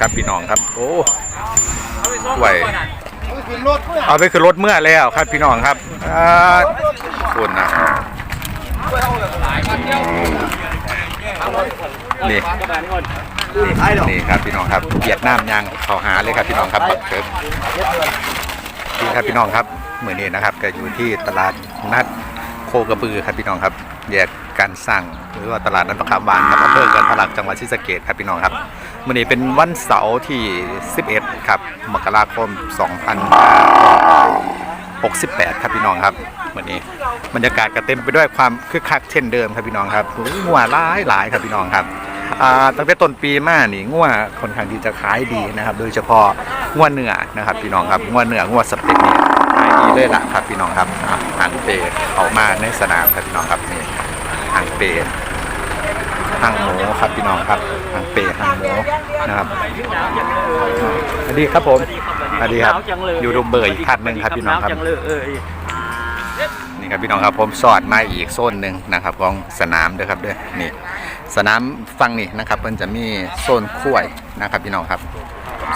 ครับพี่น้องครับ โอ้ไหวเอาไปขึ้นรถเมื่อแล้วครับพี่น้องครับอ่าคุณนะนี่นี่ครับพี่น้องครับเวียดนามยังเขาหาเลยครับพี่น้องครับบักเกิดนี่ครับพี่น้องครับเหมือนนี้นะครับก็อยู่ที่ตลาดนัดโคกระบือครับพี่น้องครับ แยกการสั่งหรือว่าตลาดนัดประคำวานครับอำเภอเกินตลาดจังหวัดศรีสะเกษครับพี่น้องครับ วันนี้เป็นวันเสาร์ที่ 11 ครับ มกราคม 2568 ครับพี่น้องครับวันนี้บรรยากาศก็เต็มไปด้วยความคึกคักเช่นเดิมครับพี่น้องครับงัวหลายหลายครับพี่น้องครับตั้งแต่ต้นปีมานี่งัวค่อนข้างที่จะขายดีนะครับ โดยเฉพาะงัวเนื้อนะครับพี่น้องครับงัวเนื้องัวสเต็กนี่ขายดีเลยล่ะครับพี่น้องครับอะหางเปย์เอามาในสนามครับพี่น้องครับนี่หางเปรย์ หางหมูครับพี่น้องครับหางเปรย์หางหมูนะครับสวัสดีครับผมสวัสดีครับยูทูบเบอร์อีกท่านหนึ่งครับพี่น้องครับจังเลยเอ้ยนี่ครับพี่น้องครับผมสอดมาอีกโซนหนึ่งนะครับของสนามเด้อครับเด้อนี่สนามฟังนี่นะครับมันจะมีโซนคุ้วยนะครับพี่น้องครับ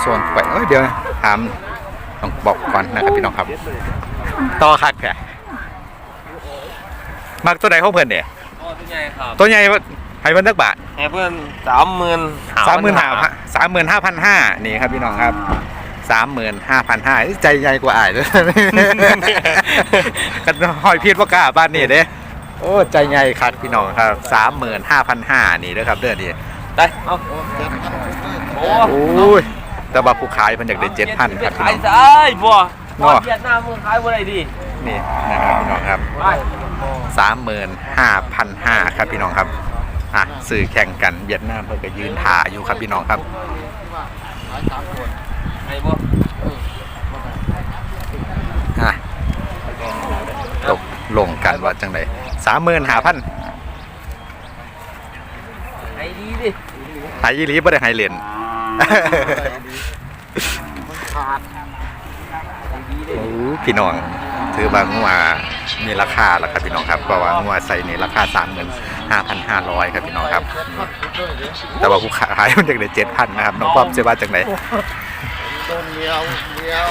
โซนคุ้วยเอ้ยเดี๋ยวถามต้องบอกก่อนนะครับพี่น้องครับต่อคักแค่มักตัวใดของเพื่อนเนี่ยอ๋อตัวใหญ่ครับตัวใหญ่ ให้เพิ่นตักบาทให้เพื่อนสามหมื่นสามหมื่นห้าสามหมื่นห้าพันห้านี่ครับพี่น้องครับสามหมื่นห้าพันห้าใจใหญ่กว่าอ้ายเลยกันหอยพีดว่ากล้าบ้านนี่เด้โอ้ใจใหญ่ครับพี่น้องครับสามหมื่นห้าพันห้านี่เด้อครับเด้อนี่ได้เอาโอ้โอ้ยแต่ว่าผู้ขายเพิ่นอยากได้เจ็ดพันครับพี่ขายน้องซ้ายบัวเนาะเวียดนามมึงขายบ่ได้ดินี่นะครับพี่น้องครับไปสามหมื่นห้าพันห้าครับพี่น้องครับ อะสื่อแข่งกันเวียดนามเพิ่นก็ยืนถ่าอยู่ครับพี่น้องครับอะตกลงกันว่าจังไดสามหมื่นหาพันไอ้ดีดิหายยีรีบ่ได้หายเหรียญโอ้พี่น้องถือว่างัวมีราคาแล้วครับพี่น้องครับเพราะว่างัวใส่ในราคาสามหมื่น ห้าพันห้าร้อยครับพี่น้องครับ แต่ว่าผู้ขายมันจากเดือนเจ็ดพันนะครับน้องป้อมเชื่อว่าจังไหนโดนเมียวเมียว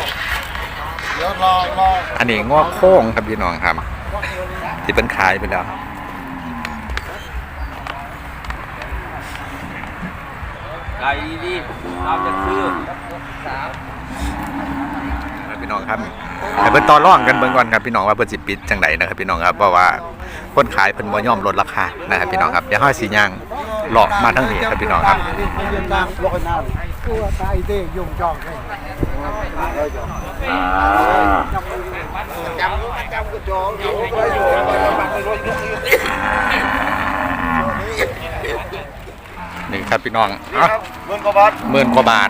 เดี๋ยวรอรออันนี้งัวโค้งครับพี่น้องครับ ที่เป็นขายไปแล้วไก่ดิเราจะซื้อ ครับพี่น้องครับแต่เพิ่นต่อร่องกันเบิ่งก่อนครับพี่น้องว่าเพิ่นสิปิดจังไดนะครับพี่น้องครับเพราะว่าคนขายเพิ่นบ่ยอมลดราคานะครับพี่น้องครับเดี๋ยวเฮาสิย่างหลอกมาทั้งนี้ครับพี่น้องครับเวียดนามลอยน้ำตัวตายเด้ยุ่งจองเลยจำจำก็จองอยู่ไปอยู่ไปบังไปรถนี่ครับพี่น้องเอ้าเงินกว่าบาทหมื่นกว่าบาท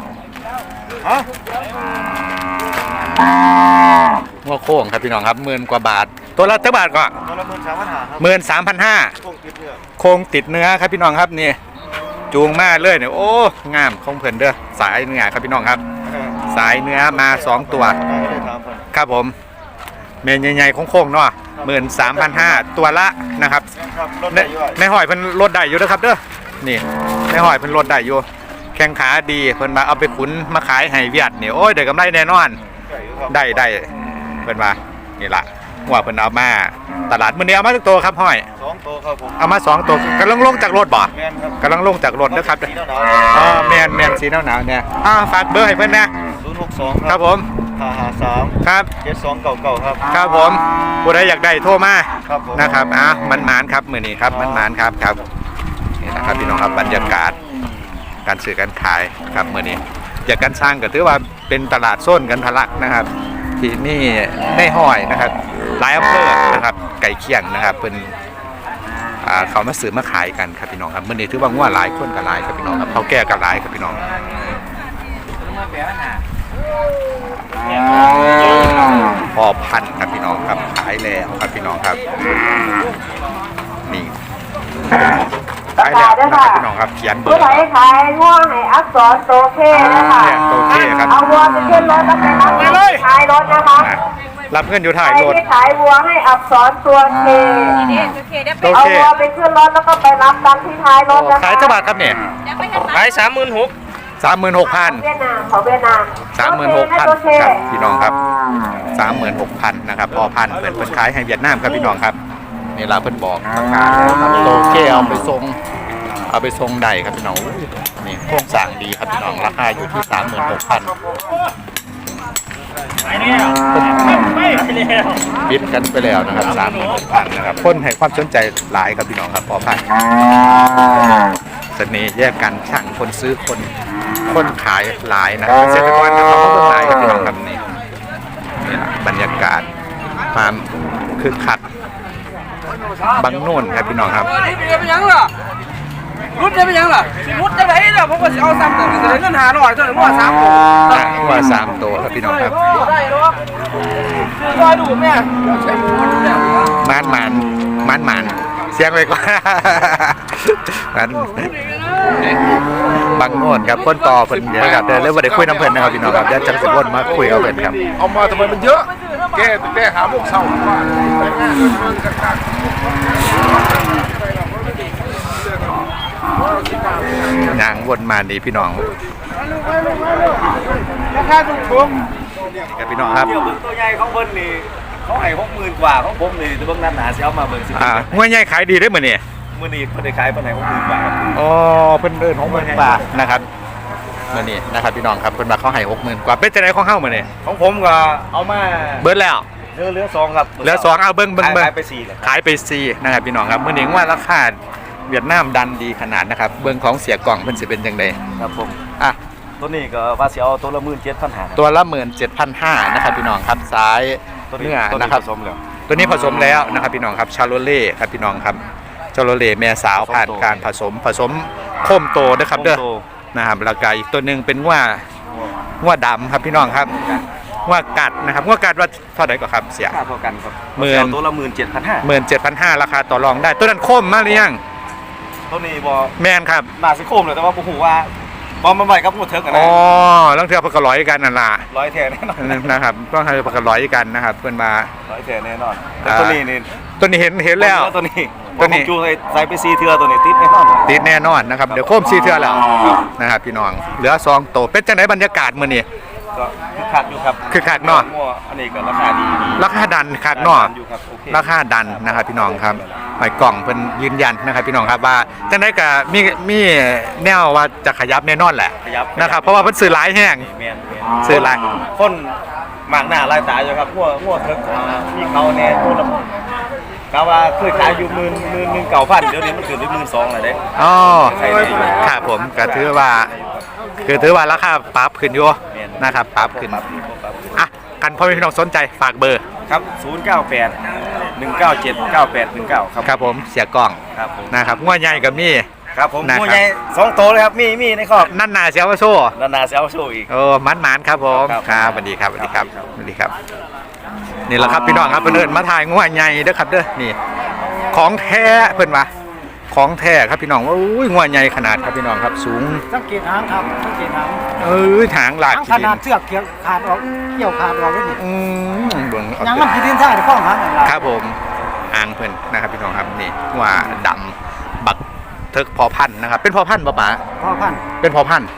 ฮะ งัวโค้งครับพี่น้องครับหมื่นกว่าบาท ตัวละเท่าบาทก็ตัวละหมื่นสามพันห้าครับหมื่นสามพันห้าคงติดเนี่ยโครงติดเนื้อครับพี่น้องครับนี่จูงมาเลยเนี่ยโอ้งามของเพิ่นเด้อสายเนื้อครับพี่น้องครับ สายเนื้อมาสองตัวได้สามพันครับผมเมนใหญ่ๆโค้งๆเนาะหมื่นสามพันห้าตัวละนะครับครับรถในได้อยู่ในหอยเพิ่นลดได้อยู่นะครับเด้อนี่ในหอยเพิ่นลดได้อยู่แข้งขาดีเพิ่นมาเอาไปขุนมาขายให้เวียดนี่โอ้ยได้กำไรแน่นอน ได้ได้เพิ่นว่านี่ล่ะว่าเพิ่นเอามาตลาดมื้อนี้เอามาทุกตัวครับห้อย สองตัวครับผมเอามาสองตัวกำลังลงจากรถบ่แมนครับกำลังลงจากรถนะครับสีหนาวอ๋อแมนแมนสีหนาวๆเนี่ยอ่าฝากเบอร์ให้เพิ่นนะศูนย์หกสองครับผมห้าห้าสามครับ เจ็ดสองเก่าเก่าครับ ครับผมผู้ใดอยากได้โทรมาครับผมนะครับอะมันหมานครับมื้อนี้ครับมันหมานครับครับนี่นะครับพี่น้องครับบรรยากาศการซื้อการขายครับมื้อนี้ อยากการสร้างก็ถือว่าเป็นตลาดโซนกันทะลักนะครับ ที่นี่ในห้อยนะครับหลายอำเภอนะครับไก่เคียงนะครับเป็นอ่าเขามาซื้อมาขายกันครับพี่น้องครับมื้อนี้ถือว่างัวหลายคนก็หลายครับพี่น้องครับเขาแก่ก็หลายครับพี่น้องพอพันธุ์ครับพี่น้องครับขายแล้วครับพี่น้องครับนี่ขายแล้ว นะครับพี่น้องครับเขียนเบอผู้ร์ใดขายง่วงให้อักษรโตเคนะคะเนี่ยโอเคครับเอาวัวไปขึ้นรถแล้วไปรับเงินที่ท้ายรถนะคะอะรับเงินอยู่ใคถ่ายรรถ ที่ขายวัวให้อักษรตัวเคโอเอาเค วัวไปขึ้นรถแล้วก็ไปรับตังค์ที่ท้ายรถนะคะขายเท่าบาทครับเนี่ยขายสามหมื่นหกสามหมื่นหกพัน เวียดนามขอเวียดนามสามหมื่นหกพันโอเคครับพี่น้องครับสามหมื่นหกพันนะครับพอพันเพิ่นเพิ่นขายให้เวียดนามครับพี่น้องครับนี่เราเพิ่นบอกราคาแล้วครับโตเกเอาไปส่ง เอาไปส่งได้ครับพี่น้องนี่โครงสร้างดีครับพี่น้องราคาอยู่ที่สามหมื่นหกพันปิดกันไปแล้วนะครับสามหมื่นหกพันนะครับคนให้ความสนใจหลายครับพี่น้องครับพอพันเสน่ห์แยกกันช่างคนซื้อคนคนขายหลายนะครับเกษตรกรนะครับเขาเพิ่งหลายครับพี่น้องครับนี่นี่ล่ะบรรยากาศความคึกคักบางโน่นครับพี่น้องครับ รุดเนี่ยเป็นยังล่ะรุดเนี่ยเป็นยังล่ะรุดจะไหนล่ะผมก็สิเอาซ้ำแต่จะได้เงินหาหน่อยเท่านั้นว่าซ้ำอะว่าสามตัวครับพี่น้องครับได้หรอกคือรอยดูแม่ใช้มือดูเนี่ยมานมันมานมันเสียงไว้ก่อนนั้นบางโน่นครับคนต่อเพิ่นเนะครับเดินเรื่องว่าได้คุยน้ำเพิ่นนะครับพี่น้องครับเดี๋ยวจังสิวนมาคุยเอาเพิ่นครับเอามาทำไมมันเยอะแกแกหาพวกเศร้าว่า ไปงานมันกักนางวนมานี่พี่น้องราคาถูกถูกครับพี่น้องครับเดี๋ยวเบิ่งตัวใหญ่ของเพิ่นนี่เขาให้หกหมื่นกว่าของผมนี่เบิ่งนั้นหนาสิเอามาเบิ่งสิอ่าห้วยใหญ่ขายดีได้อมื้อนี้มื้อนี้เพิ่นได้ขายเพิ่นให้หกหมื่นกว่าครับอ๋อเพิ่นเดินของเพิ่นบาทนะครับมื้อนี้นะครับพี่น้องครับเพิ่นมาเขาให้60,000กว่าเป็นจังได๋ของเฮามื้อนี้ของผมก็เอามาเบิดแล้วเหลือเหลือสองครับเหลือสองเอาเบิ่งเบิ่งเบิ่งขายไปสี่เลยครับขายไปสี่นะครับพี่น้องครับมื้อนี้ว่าราคา เวียดนามดันดีขนาดนะครับ เบิ่งของเสียกล่องเพิ่นสิเป็นจังไดครับผมอะตัวนี้ก็ว่าสิเอาตัวละ17,500ตัวละ17,500นะครับพี่น้องครับซ้ายตัวเนื้อตัวนะครับผสมแล้วตัวนี้ผสมแล้วนะครับพี่น้องครับชาโลเล่ครับพี่น้องครับชาโลเล่แม่สาวผ่านผสมโตการผสมผสมโคมโตนะครับเด้อโตนะครับแล้วก็อีกตัวหนึ่งเป็นว่าว่าดำครับพี่น้องครับว่ากัดนะครับว่ากัดว่าเท่าไหร่ก็ครับเสียค่าเท่ากันครับหมื่นเอาตัวละ17,500หมื่นเจ็ดพันห้าราคาต่อรองได้ตัวนั้นโคมมากหรือยัง ตัวนี้บ่แมนครับน่าสิโคมเลยแต่ว่าบ่ฮู้ว่าบ่มันไว้กับหมูเถิกกันอ๋นะอลังเทือปากกระร้อยกันนั่นล่ะร้อยแท้แน่นอนนะครับต้องให้ปากกระร้อยกันนะครับเพื่อนมา ร้อยแท้แน่นอนแต่อ่า ตัวนี้นี่ตัวนี้เห็นเห็นแล้ว ตัวนี้ตัวนี้ผมจูใส่ใส่ไปซีเทือตัวนี้ติดแน่นอนติดแน่นอนนะครับเดี๋ยวโคมซีเทือแล้วนะครับพี่น้องเหลือซองโตเป็นจังไหนบรรยากาศมื้อนี้ก็ คึกคักอยู่ครับคึกคักเนาะ มั่วอันนี้ก็ราคาดีดีราคาดันคักเนาะ อยู่ครับโอเคราคาดันนะครับพี่น้องครับหอยกล่องเพิ่นยืนยันนะครับพี่น้องครับว่าจังไดก็มีมีแนวว่าจะขยับแน่นอนแหละขยับนะครับเพราะว่าเพิ่นซื้อหลายแห้งแมนแมนซื้ออะไรคนหมากหน้าลายตาอยู่ครับมั่วมั่วเถิกอ่ามีเขาแน่ตัวละกาว่าเคยขายอยู่หมื่นหมื่นหนึ่งเก่าพันเดี๋ยวนี้มันถึงได้หมื่นสองเลยเด้ อ๋อใช่เลยครับผมก็ถือว่าคือถือว่าราคาปรับขึ้นอยู่แม่ นนะครับปรับขึ้นปรับขึ้นปรับขึ้น อะ กันพ่อแม่พี่น้องสนใจฝากเบอร์ครับ 098 197 9819 ครับ ครับผมเสียกล่องครับผมนะครับงวดใหญ่กับมี่ ครับผมนะครับ ผู้ใหญ่สองโตเลยครับ มีมีในครอบนั่นนาเสียวาโซ่นานาเซลโชว์อีก โอ้มันมันๆครับผมครับครับสวัสดีครับสวัสดีครับครับ สวัสดีครับนี่แหละครับพี่น้องครับเพิ่นเอิ้นมาถ่ายงวดใหญ่เด้อครับเด้อนี่ ของแท้เพิ่นว่า ของแท้ครับพี่น้องว่าอุ้ยงวดใหญ่ขนาดครับพี่น้องครับ สูงสังเกตหางครับสังเกตหางเอ้ยถางหลากหางขี้ขดินาดนเสือกเกี่ยวขาดออกเกี่ยวขาดออกแล้วนี่อืมเบิ่งเอายังเถมันอะกินดินใช่หรือข้องหางอะไรครับผมอ่างเพิ่นนะครับพี่น้องครับนี่ว่าดำบักเทิกพอพันธุ์นะครับ เป็นพอพันธุ์ปะป๋าพ่อพันธุ์เป็นพอพันธุ์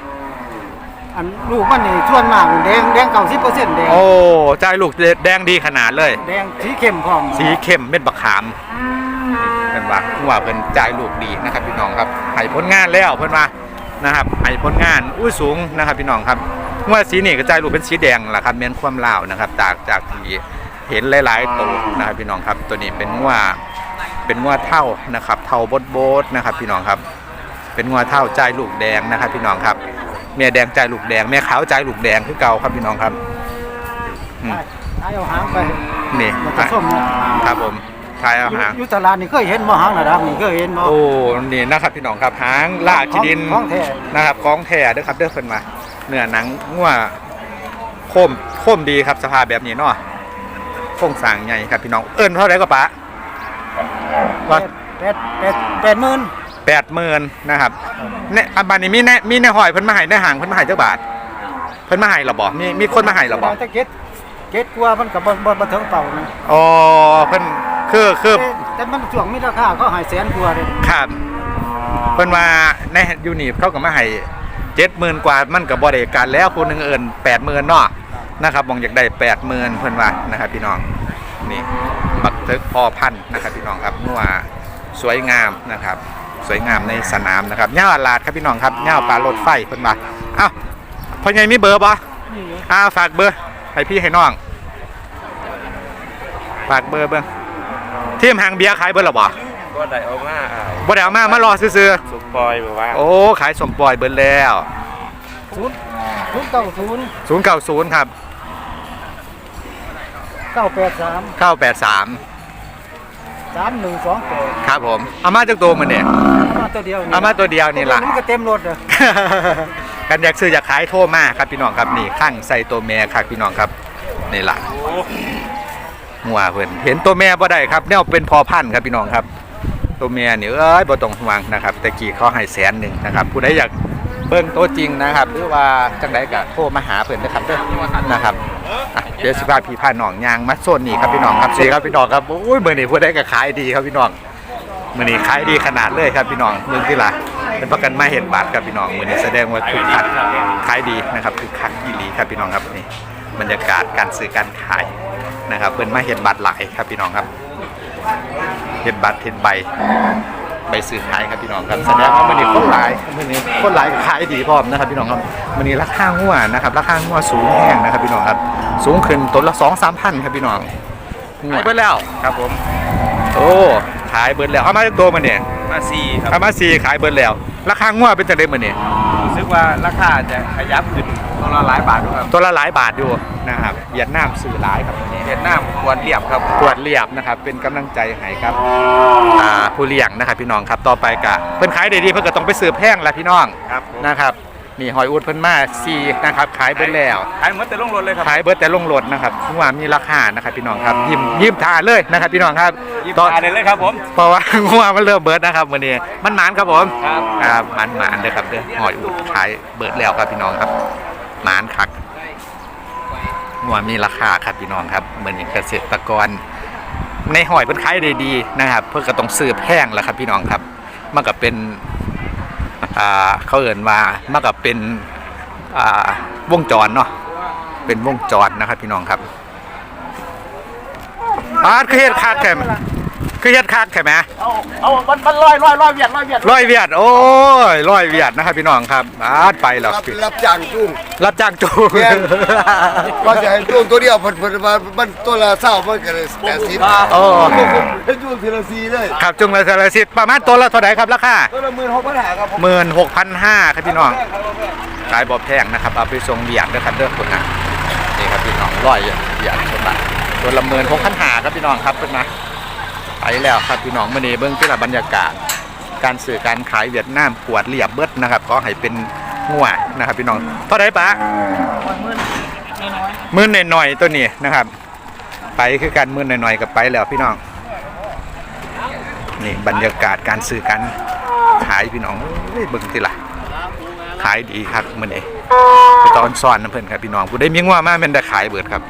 อันลูกมันนี่ชวนมากแดงแดงเก่าสิบเปอร์เซ็นต์แดงโอ้ใจลูกแดงดีขนาดเลย แดงสีเข้มพร้อมสีเข้มเม็ดบักขามนี่เป็น ว่าว่าเพิ่นจ่ายลูกดีนะครับพี่น้องครับให้ผลงานแล้วเพิ่นว่านะครับให้ผลงานอุ้ยสูงนะครับพี่น้องครับว่าสีนี่ก็จ่ายลูกเป็นสีแดงแหละครับเมียนความลาวนะครับจากจากที่เห็นหลายๆตัวนะครับพี่น้องครับ ตัวนี้เป็นว่าเป็นว่าเท่านะครับเท่าบดโบดนะครับพี่น้องครับเป็นงัวเท่าจ่ายลูกแดงนะครับพี่น้องครับเมียแดงจ่ายลูกแดงแม่ขาวจ่ายลูกแดงคือเก่าครับพี่น้องครับอืมใช้เอาหางไปนี่มันจะส้มเนาะครับผม ทายเอาหางอยู่ตลาดนี่เคยเห็นบ่หางระดับนี่เคยเห็นบ่โอ้นี่นะครับพี่น้องครับหางลากขี้ดินของแท้นะครับของแท้เด้อครับเด้อเพิ่นมาเนื้อหนังงัวโคมโคมดีครับสภาพแบบนี้เนาะโครงสร้างใหญ่ครับพี่น้องเอิ้นเท่าไหร่ก็ปะว่าแปดแปดแปดหมื่นแปดหมื่นนะครับเนี่ยอันบานนี้มีแน่มีในหอยเพิ่นมาให้ในหางเพิ่นมาให้เจ้าบาทเพิ่นมาให้เหรอบ่มีมีคนมาให้เหรอบ่แต่เก็ดเก็ดกลัวมันกับบ่บ่บ่ถึงเป่านะอ๋อเพิ่น คือคือ แต่แต่มันช่วงมีราคาก็หายแสนกว่าเลยครับเพิ่นว่าในยูนิฟเขาก็มาให้เจ็ดหมื่นกว่ามันกับบริการแล้วผู้หนึ่งเอินแปดหมื่นเนาะนะครับมองอยากได้แปดหมื่นเพิ่นว่านะครับพี่น้องนี่บักเทิกพอพันธุ์นะครับพี่น้องครับนัวสวยงามนะครับ สวยงามในสนามนะครับย่าลาดครับพี่น้องครับย่าปลารถไฟเพิ่นว่าเอ้าพ่อใหญ่มีเบอร์บ่อ้าฝากเบอร์ให้พี่ให้น้องฝากเบอร์เบิ่ง ทีมหางเบียร์ขายเบอร์หรอบ่ก็ได้เอามาอ่าบ่ได้เอามามารอซื้อสุกปอยแบบว่าๆโอ้ขายสมปล่อยเบิร์แล้วศูนย์ศูนย์เก้าศูนย์090ครับเก้าแปดสาม983สามหนึ่งสองแปดครับผมเอามาจากตัวมันเนี่ยมาตัวเดียวนี่เอามาตัวเดียวนี่ล่ะ มันก็เต็มรถเลยกันอยากซื้ออยากขายโทรมาครับพี่น้องครับนี่ข้างใส่ตัวแม่ครับพี่น้องครับนี่ล่ะ หัวเพิ่นเห็นตัวแม่บ่ได้ครับแนวเป็นพอพันธุ์ครับพี่น้องครับ ตัวแม่นี่เอ้ยบ่ต้องห่วงนะครับแต่กี้เขาให้แสนหนึ่งนะครับ ผู้ใดอยากเบิ่งตัวจริงนะครับ หรือว่าจังไดก็โทรมาหาเพิ่นนะครับเด้อนะครับอะเดี๋ยวสิพาพี่พาน้องยางมาโซนนี้ครับพี่น้องครับสวัสดีครับพี่น้องครับโอ้ยมื้อนี้ผู้ใดก็ขายดีครับพี่น้องมื้อนี้ขายดีขนาดเลยครับพี่น้องเมืองที่ละเป็นประกันมาเห็นบาทครับพี่น้องมื้อนี้แสดงว่าคึกคักขายดีนะครับคึกคักอีหลีครับพี่น้องครับนี่บรรยากาศการซื้อการขาย นะครับเพิ่นมาเห็นบัตรหลายครับพี่น้องครับเห็นบัตรเห็นใบใบซื้อขายครับพี่น้องครับแสดงว่ามันนี้คนหลายมันนี้คนหลายขายดีพร้อมนะครับพี่น้องครับมันนี้ราคาหัวนะครับราคาหัวสูงแห้งนะครับพี่น้องครับ สูงขึ้นต้นละสองสามพันครับพี่น้องขายเบิดแล้วครับผม โอ้ขายเบิดแล้วเอามาจากตัวมันเนี่ยมาซีครับเอามาสี่ขายเบิดแล้ว ราคาหัวเป็นจังได๋มื้อนี้รู้สึกว่าราคาจะขยับขึ้น ตัวละหลายบาทครับตัวละหลายบาทอยู่นะครับเวียดนามซื้อหลายครับมื้อนี้เวียดนามควรเรียบครับตรวจเรียบนะครับ เป็นกำลังใจให้ครับอ่าผู้เลี้ยงนะครับพี่น้องครับต่อไปกะเพิ่นขายได้ดีเพิ่นก็ต้องไปสืบแพงละพี่น้องครับผมนะครับนี่หอยอุดเพิ่นมาซีนะครับขายเบิดแล้ว ขายหมดแต่ลงรถเลยครับ ขายเบิดแต่ลงรถนะครับว่ามีราคานะครับพี่น้องครับยิ้มยิ้มทาเลยนะครับพี่น้องครับยิบต่อทานเลยครับผม เพราะว่างัวมันเริ่มเบิดนะครับวันนี้มันหมานครับผมครับ ครับหมานหมานเลยครับเด้อหอยอุดขายเบิดแล้วครับพี่น้องครับ หมานคักงัวมีราคาครับพี่น้องครับเหมือนเกษตรกร ในหอยเพิ่นขายได้ดีนะครับ เพื่อก็ต้องซื้อแพงแหล้วครับพี่น้องครับมันก็เป็นเขาเอ่นว่ามันก็เป็นวงจรเนาะเป็นวงจรนะครับพี่น้องครับอาร์ตคือเฮ็ดคักแคม คือเฮ็ดคักแค่ไหมเอาเอามันมันลอยลอยลอยเวียดลอยเวียดร้อยเวียดโอ้ยร้อยเวียดนะครับพี่น้องครับอาร์ตไปแล้วรับรับจ้างจุ้ง รับจ้างจูงแม่นก็จะให้จุ้งตัวเดียวเพิ่นเพิ่นว่ามันตัวละเศร้ามันก็เลยแปดสิบโอ้ให้จุ้งทีละสี่เลยครับจุงละสารสิทธิ์ประมาณตัวละเท่าไหร่ครับราคาตัวละหมื่นหกพันห้าครับผมหมื่นหกพันห้าครับพี่น้องขายบอแพงนะครับเอาไปส่งเบียดด้วยครับเด้อคนนะนี่ครับพี่น้องร้อยเบียดชนบาทตัวละหมื่นหกพันห้าครับพี่น้องครับเพิ่นนะ ไปแล้วครับพี่น้องมื่อนี้เบื้องที่ละบรรยากาศ การสื่อการขายเวียดนามกวดเรียบเบิดนะครับขอให้เป็นง่วนะครับ พี่น้องเท่าไหร่ปะหมื่นหน่อยๆตัวนี้นะครับ ไปคือการหมื่นหน่อยๆกับไปแล้วพี่น้องนี่บรรยากาศการซื้อการขายพี่น้องเอ้ยเบิ่งสิล่ะขายดีครับมื้อนี้ไปตอนซ่อนน้ำเพิ่นครับพี่น้องผู้ใดมีงัวมาแม่นได้ขายเบิดครับ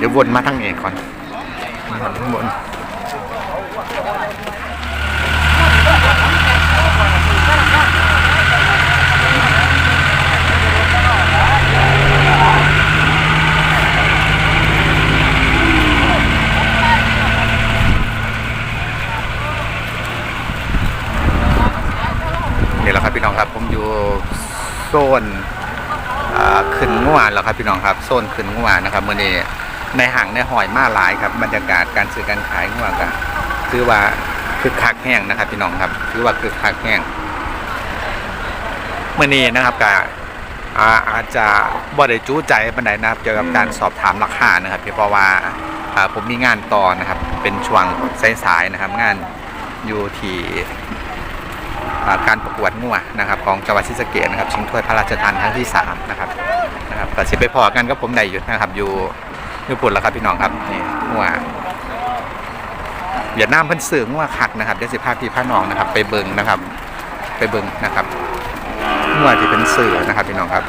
เดี๋ยววนมาทางนี้ก่อนวนนี่แหละครับพี่น้องครับ ผมอยู่โซนอ่าขึ้นงัวแล้วครับพี่น้องครับโซนขึ้นงัวนะครับมื้อนี้ ในห่างในหอยมาหลายครับบรรยากาศการซื้อการขายงัวก็คือว่าคึกคักแห้งนะครับพี่น้องครับคือว่าคึกคักแห้งเมื้อนี้นะครับก็อาอาจจะบ่ได้จู้ใจปานใดนะครับเกี่ยวกับการสอบถามราคานะครับเพราะว่าผมมีงานต่อนะครับ เป็นช่วงสายๆนะครับ งานอยู่ที่การประกวดงัวนะครับ ของจังหวัดศรีสะเกษนะครับชิงถ้วยพระราชทานครั้งที่3นะครับนะครับก็สิไปพอกันก็ผมได้อยู่นะครับอยู่ ญี่ปุ่นแล้วครับพี่น้องครับนี่งัวเวียดนามเพิ่นซื้อง่วคักนะครับเดี๋ยวสิพาพี่พาน้องนะครับ ไปเบิงนะครับ ไปเบิงนะครับง่วที่เป็นเสือนะครับพี่น้องครับ